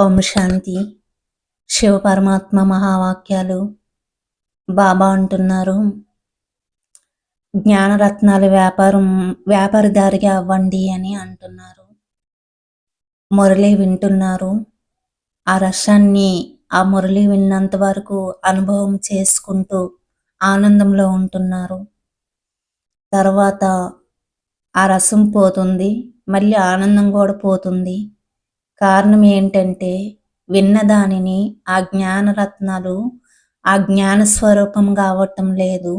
ఓం శాంతి. శివ పరమాత్మ మహావాక్యాలు బాబా అంటున్నారు. జ్ఞానరత్నాలు వ్యాపారం వ్యాపారదారిగా అవ్వండి అని అంటున్నారు. మురళి వింటున్నారు. ఆ రసాన్ని ఆ మురళి విన్నంత వరకు అనుభవం చేసుకుంటూ ఆనందంలో ఉంటున్నారు. తర్వాత ఆ రసం పోతుంది మళ్ళీ ఆనందం కూడా పోతుంది. కారణం ఏంటంటే విన్న దానిని ఆ జ్ఞానరత్నాలు ఆ జ్ఞాన స్వరూపం కావటం లేదు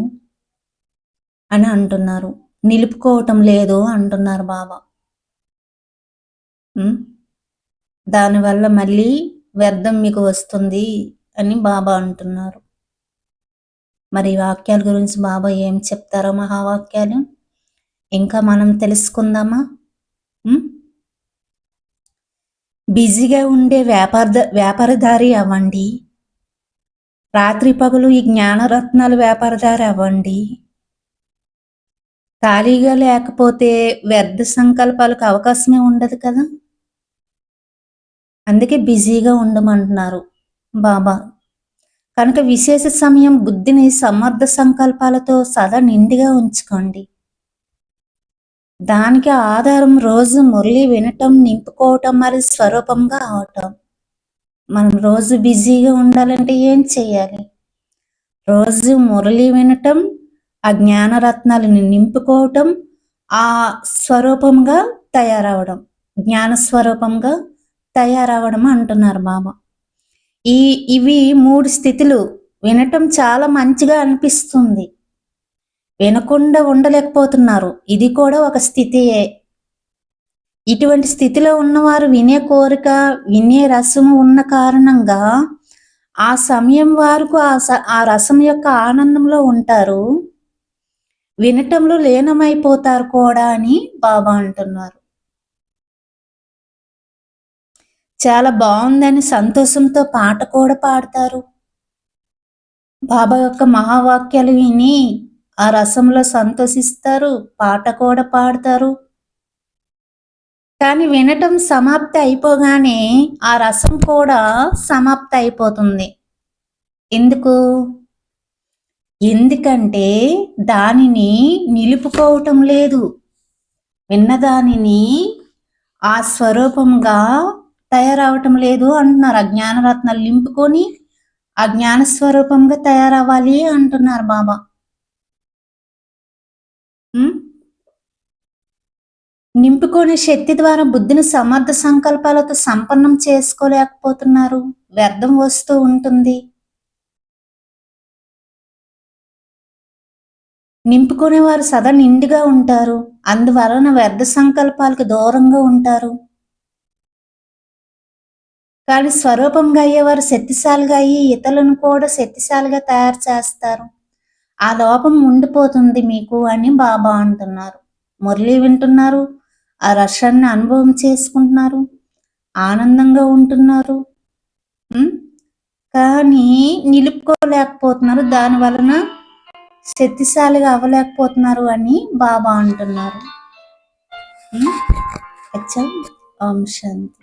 అని అంటున్నారు. నిలుపుకోవటం లేదు అంటున్నారు బాబా. దానివల్ల మళ్ళీ వ్యర్థం మీకు వస్తుంది అని బాబా అంటున్నారు. మరి వాక్యాల గురించి బాబా ఏం చెప్తారో మహావాక్యాలు? ఇంకా మనం తెలుసుకుందామా? బిజీగా ఉండే వ్యాపార వ్యాపారదారి అవ్వండి. రాత్రి పగలు ఈ జ్ఞానరత్నాలు వ్యాపారదారి అవ్వండి. ఖాళీగా లేకపోతే వ్యర్థ సంకల్పాలకు అవకాశమే ఉండదు కదా? అందుకే బిజీగా ఉండమంటున్నారు బాబా. కనుక విశేష సమయం బుద్ధిని సమర్థ సంకల్పాలతో సదా నిండిగా ఉంచుకోండి. దానికి ఆధారం రోజు మురళి వినటం నింపుకోవటం మరి స్వరూపంగా అవటం. మనం రోజు బిజీగా ఉండాలంటే ఏం చేయాలి రోజు మురళి వినటం ఆ జ్ఞానరత్నాలను నింపుకోవటం ఆ స్వరూపంగా తయారవడం. జ్ఞాన స్వరూపంగా తయారవడం అంటున్నారు బాబా ఈ ఇవి మూడు స్థితులు వినటం చాలా మంచిగా అనిపిస్తుంది. వినకుండా ఉండలేకపోతున్నారు. ఇది కూడా ఒక స్థితియే. ఇటువంటి స్థితిలో ఉన్నవారు వినే కోరిక వినే రసము ఉన్న కారణంగా ఆ సమయం వరకు ఆ ఆ రసం యొక్క ఆనందంలో ఉంటారు. వినటంలో లీనమైపోతారు కూడా అని బాబా అంటున్నారు. చాలా బాగుందని సంతోషంతో పాట కూడా పాడతారు. బాబా యొక్క మహావాక్యాలు విని ఆ రసంలో సంతోషిస్తారు పాట కూడా పాడతారు. కానీ వినటం సమాప్తి అయిపోగానే ఆ రసం కూడా సమాప్తి అయిపోతుంది. ఎందుకు? ఎందుకంటే దానిని నిలుపుకోవటం లేదు. విన్నదానిని ఆ స్వరూపంగా తయారవటం లేదు అంటున్నారు. ఆ జ్ఞానరత్నాలు నింపుకొని ఆ జ్ఞాన స్వరూపంగా తయారవ్వాలి అంటున్నారు బాబా. నింపుకునే శక్తి ద్వారా బుద్ధిని సమర్థ సంకల్పాలతో సంపన్నం చేసుకోలేకపోతున్నారు. వ్యర్థం వస్తూ ఉంటుంది. నింపుకునే వారు సదా నిండుగా ఉంటారు. అందువలన వ్యర్థ సంకల్పాలకు దూరంగా ఉంటారు. కానీ స్వరూపంగా అయ్యేవారు శక్తిశాలిగా అయ్యి ఇతరులను కూడా శక్తిశాలిగా తయారు చేస్తారు. ఆ లోపం ఉండిపోతుంది మీకు అని బాబా అంటున్నారు. మురళి వింటున్నారు. ఆ రష్యాన్ని అనుభవం చేసుకుంటున్నారు. ఆనందంగా ఉంటున్నారు. కానీ నిలుపుకోలేకపోతున్నారు. దాని వలన శక్తిశాలిగా అవ్వలేకపోతున్నారు అని బాబా అంటున్నారు. ఓం శాంతి.